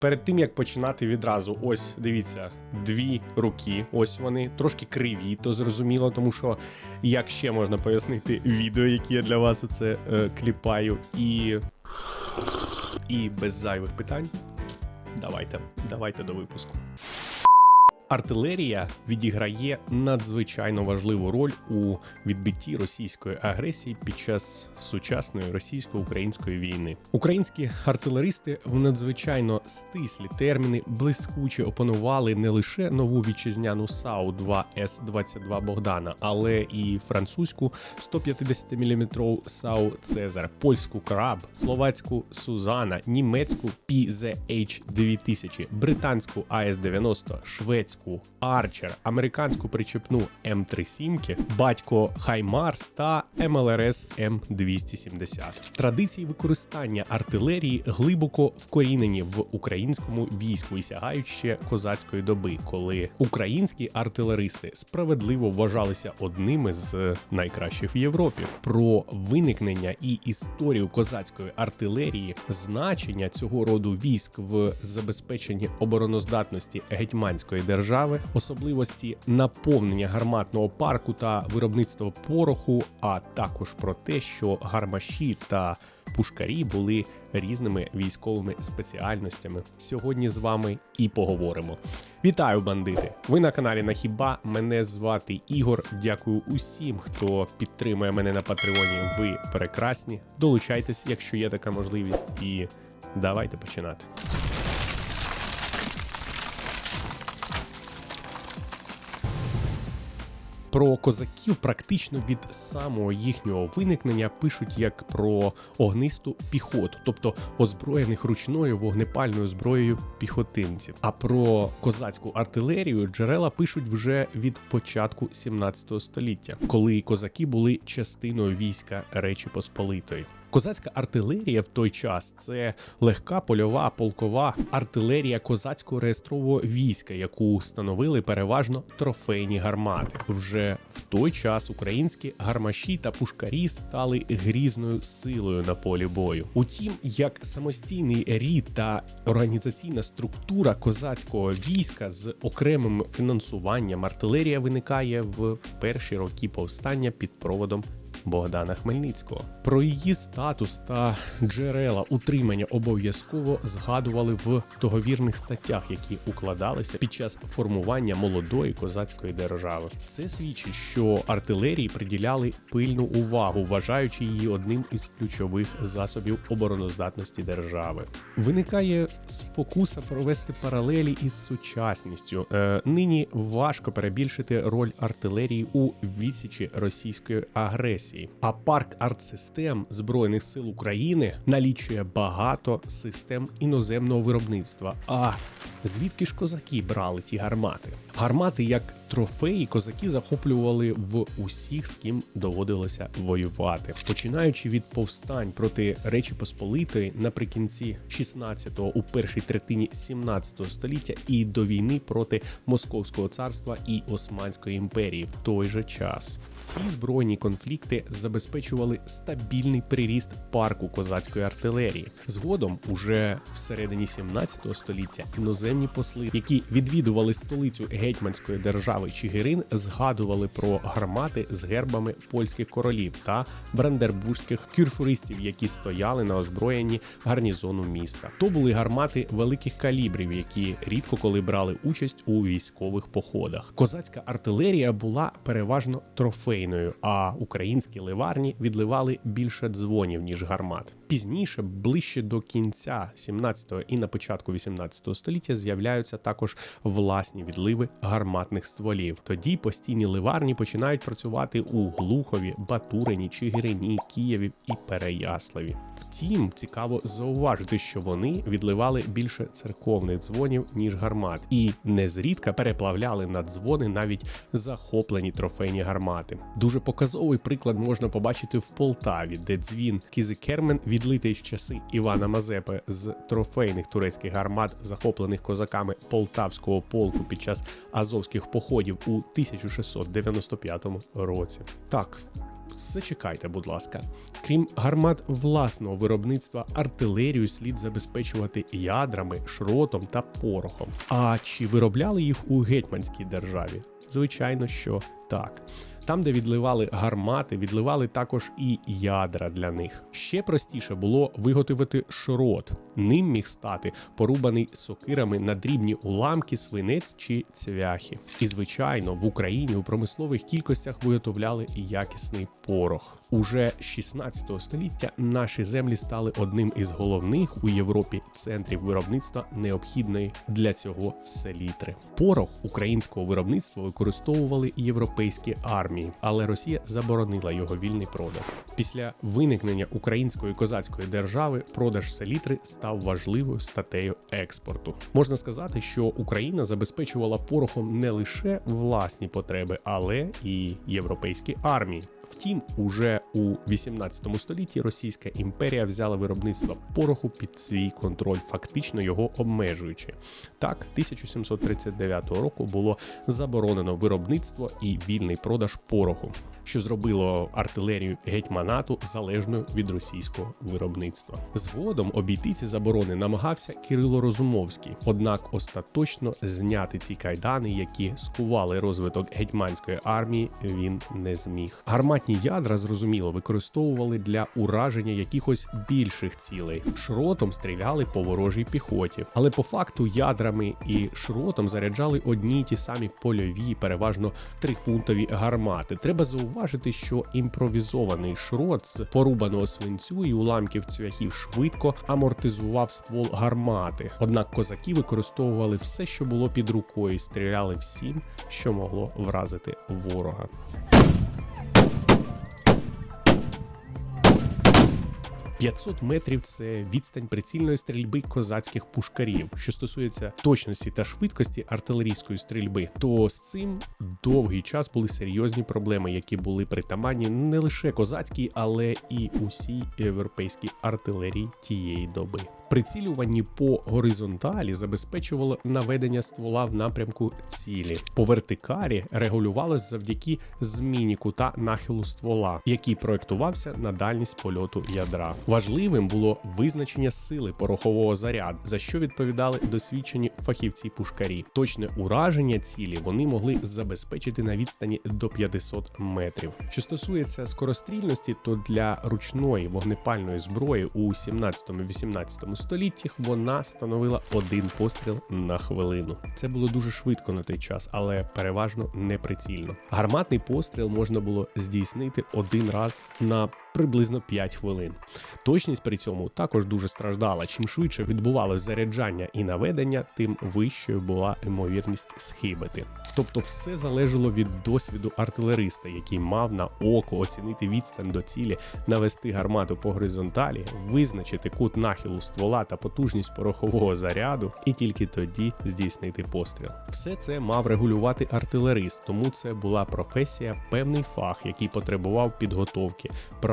Перед тим як починати відразу, ось дивіться, дві руки. Ось вони трошки криві, то зрозуміло, тому що як ще можна пояснити відео, які я для вас оце е, кліпаю, і, і без зайвих питань. Давайте, давайте до випуску. Артилерія відіграє надзвичайно важливу роль у відбитті російської агресії під час сучасної російсько-української війни. Українські артилеристи в надзвичайно стислі терміни блискуче опанували не лише нову вітчизняну САУ 2 С 22 Богдана, але і французьку 150 мм САУ Цезар, польську Краб, словацьку Сузана, німецьку PZH 2000, британську АС 90 шведську Арчер, американську причепну М3 сімки, батько Хаймарс та МЛРС М270. Традиції використання артилерії глибоко вкорінені в українському війську і сягають ще козацької доби, коли українські артилеристи справедливо вважалися одними з найкращих в Європі. Про виникнення і історію козацької артилерії, значення цього роду військ в забезпеченні обороноздатності гетьманської держави, особливості наповнення гарматного парку та виробництва пороху, а також про те, що гармаші та пушкарі були різними військовими спеціальностями. Сьогодні з вами і поговоримо. Вітаю, бандити! Ви на каналі Нахіба. Мене звати Ігор. Дякую усім, хто підтримує мене на Патреоні. Ви прекрасні. Долучайтесь, якщо є така можливість, і давайте починати. Про козаків практично від самого їхнього виникнення пишуть як про огнисту піхоту, тобто озброєних ручною вогнепальною зброєю піхотинців. А про козацьку артилерію джерела пишуть вже від початку 17 століття, коли козаки були частиною війська Речі Посполитої. Козацька артилерія в той час це легка польова полкова артилерія козацького реєстрового війська, яку становили переважно трофейні гармати. Вже в той час українські гармаші та пушкарі стали грізною силою на полі бою. Утім, як самостійний рід та організаційна структура козацького війська з окремим фінансуванням артилерія виникає в перші роки повстання під проводом Богдана Хмельницького. Про її статус та джерела утримання обов'язково згадували в договірних статтях, які укладалися під час формування молодої козацької держави. Це свідчить, що артилерії приділяли пильну увагу, вважаючи її одним із ключових засобів обороноздатності держави. Виникає спокуса провести паралелі із сучасністю. Е, нині важко перебільшити роль артилерії у відсічі російської агресії. А парк артсистем Збройних сил України налічує багато систем іноземного виробництва. А звідки ж козаки брали ті гармати? Гармати як трофеї козаки захоплювали в усіх, з ким доводилося воювати, починаючи від повстань проти Речі Посполитої наприкінці 16-го, у першій третині 17 століття і до війни проти Московського царства і Османської імперії в той же час. Ці збройні конфлікти забезпечували стабільний приріст парку козацької артилерії. Згодом, уже всередині 17 століття, іноземні посли, які відвідували столицю гетьманської держави Чигирин, згадували про гармати з гербами польських королів та брандербурзьких кюрфуристів, які стояли на озброєнні гарнізону міста. То були гармати великих калібрів, які рідко коли брали участь у військових походах. Козацька артилерія була переважно трофейною, а українські ливарні відливали більше дзвонів ніж гармат. Пізніше, ближче до кінця 17-го і на початку 18 століття, з'являються також власні відливи гарматних стволів. Тоді постійні ливарні починають працювати у Глухові, Батурині, Чигирині, Києві і Переяславі. Втім, цікаво зауважити, що вони відливали більше церковних дзвонів ніж гармат, і незрідка переплавляли на дзвони навіть захоплені трофейні гармати. Дуже показовий приклад можна побачити в Полтаві, де дзвін Кізикермен відлитий в часи Івана Мазепи з трофейних турецьких гармат, захоплених козаками полтавського полку під час азовських походів у 1695 році. Так. зачекайте, будь ласка. Крім гармат власного виробництва, артилерію слід забезпечувати ядрами, шротом та порохом. А чи виробляли їх у гетьманській державі? Звичайно, що так. Там, де відливали гармати, відливали також і ядра для них. Ще простіше було виготовити шрот. Ним міг стати порубаний сокирами на дрібні уламки, свинець чи цвяхи. І звичайно, в Україні у промислових кількостях виготовляли якісний порох. Уже 16 століття наші землі стали одним із головних у Європі центрів виробництва необхідної для цього селітри. Порох українського виробництва використовували європейські армії, але Росія заборонила його вільний продаж. Після виникнення української козацької держави продаж селітри став важливою статтею експорту. Можна сказати, що Україна забезпечувала порохом не лише власні потреби, але і європейські армії. Втім, уже у 18 столітті Російська імперія взяла виробництво пороху під свій контроль, фактично його обмежуючи. Так, 1739 року було заборонено виробництво і вільний продаж пороху, що зробило артилерію гетьманату залежною від російського виробництва. Згодом обійти ці заборони намагався Кирило Розумовський, однак остаточно зняти ці кайдани, які скували розвиток гетьманської армії, він не зміг. Гарматні ядра зрозуміло використовували для ураження якихось більших цілей. Шротом стріляли по ворожій піхоті, але по факту ядрами і шротом заряджали одні й ті самі польові, переважно трифунтові гармати. Треба зауважити, що імпровізований шрот з порубаного свинцю і уламків цвяхів швидко амортизував ствол гармати. Однак козаки використовували все, що було під рукою, і стріляли всім, що могло вразити ворога. 500 метрів це відстань прицільної стрільби козацьких пушкарів. Що стосується точності та швидкості артилерійської стрільби, то з цим довгий час були серйозні проблеми, які були притаманні не лише козацькій, але і усій європейській артилерії тієї доби. Прицілювання по горизонталі забезпечувало наведення ствола в напрямку цілі. По вертикалі регулювалось завдяки зміні кута нахилу ствола, який проєктувався на дальність польоту ядра. Важливим було визначення сили порохового заряду, за що відповідали досвідчені фахівці-пушкарі. Точне ураження цілі вони могли забезпечити на відстані до 500 метрів. Що стосується скорострільності, то для ручної вогнепальної зброї у 17-18 століттях вона становила один постріл на хвилину. Це було дуже швидко на той час, але переважно неприцільно. Гарматний постріл можна було здійснити один раз на приблизно 5 хвилин. Точність при цьому також дуже страждала. Чим швидше відбувалось заряджання і наведення, тим вищою була ймовірність схибити. Тобто, все залежало від досвіду артилериста, який мав на око оцінити відстань до цілі, навести гармату по горизонталі, визначити кут нахилу ствола та потужність порохового заряду, і тільки тоді здійснити постріл. Все це мав регулювати артилерист, тому це була професія, певний фах, який потребував підготовки,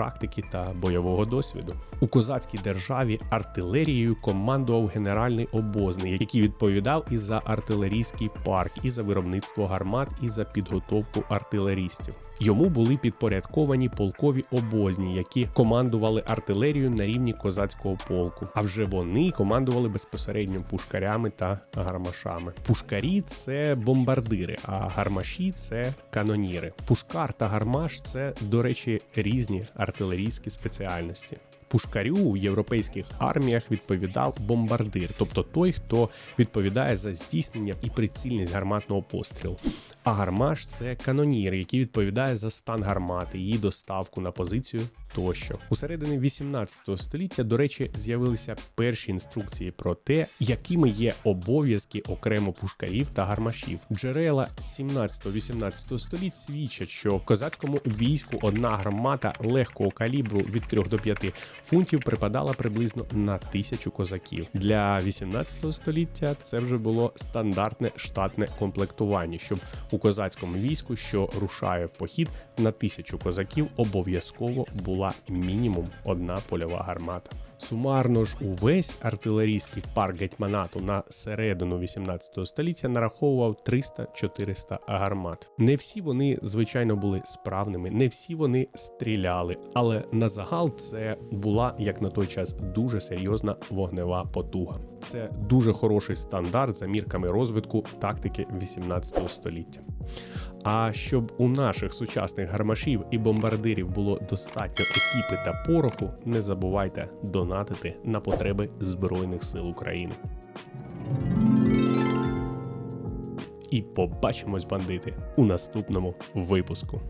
практики та бойового досвіду. У козацькій державі артилерією командував генеральний обозний, який відповідав і за артилерійський парк, і за виробництво гармат, і за підготовку артилерістів. Йому були підпорядковані полкові обозні, які командували артилерією на рівні козацького полку. А вже вони командували безпосередньо пушкарями та гармашами. Пушкарі це бомбардири, а гармаші це каноніри. Пушкар та гармаш це, до речі, різні артилерійські спеціальності. Пушкарю у європейських арміях відповідав бомбардир, тобто той, хто відповідає за здійснення і прицільність гарматного пострілу. А гармаш це канонір, який відповідає за стан гармати, її доставку на позицію тощо. У середині 18 століття, до речі, з'явилися перші інструкції про те, якими є обов'язки окремо пушкарів та гармашів. Джерела 17-18 століть свідчать, що в козацькому війську одна гармата легкого калібру від 3 до 5 фунтів припадала приблизно на тисячу козаків. Для 18 століття це вже було стандартне штатне комплектування, щоб у козацькому війську, що рушає в похід на тисячу козаків, обов'язково була мінімум одна польова гармата. Сумарно ж увесь артилерійський парк гетьманату на середину 18 століття нараховував 300-400 гармат. Не всі вони, звичайно, були справними, не всі вони стріляли, але на загал це була як на той час дуже серйозна вогнева потуга. Це дуже хороший стандарт за мірками розвитку тактики 18 століття. А щоб у наших сучасних гармашів і бомбардирів було достатньо екіпи та пороху, не забувайте донатити на потреби Збройних сил України. І побачимось, бандити, у наступному випуску.